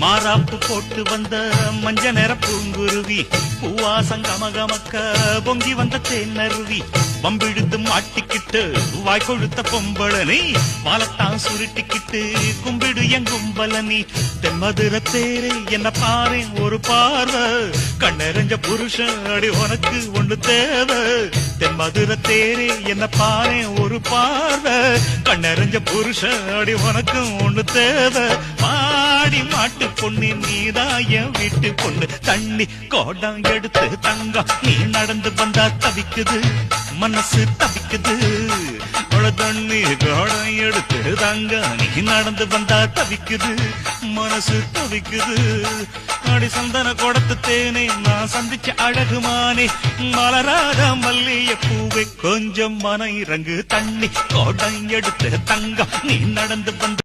மாறாப்பு போட்டு வந்த மஞ்ச நிற பூங்குருவி பூவாசம் கமகமக்க பொங்கி வந்த தேன்னருவி பம்பிழுத்து மாட்டிக்கிட்டு வாய் கொழுத்த பொம்பளனி வாழத்தான் சுருட்டிக்கிட்டு கும்பிடு என் கும்பலனி. தென்மதுர தேரே என்ன பாரு ஒரு பார்வை. கண்ணெறிஞ்ச புருஷன் அடி உனக்கு ஒண்ணு தேவை. தென்மதுர தேரே என்ன பாரு ஒரு பார்வை. கண்ணெறிஞ்ச புருஷன் அடி உனக்கு ஒண்ணு தேவை. மாடி மாட்டு பொண்ணு நீதாய என் வீட்டு பொண்ணு. தண்ணி கோடம் எடுத்து தங்கம். நீ நடந்து வந்தா தவிக்குது மனசு தவிக்குது. தண்ணி கோடம் எடுத்து தங்க நீ நடந்து வந்தா தவிக்குது மனசு தவிக்குது. அடி சந்தன கொடத்து தேனே நான் சந்திச்ச அழகுமானே மலராத மல்லிய பூவை கொஞ்சம் மன இறங்கு தண்ணி. கோடம் எடுத்து தங்கம். நீ நடந்து வந்த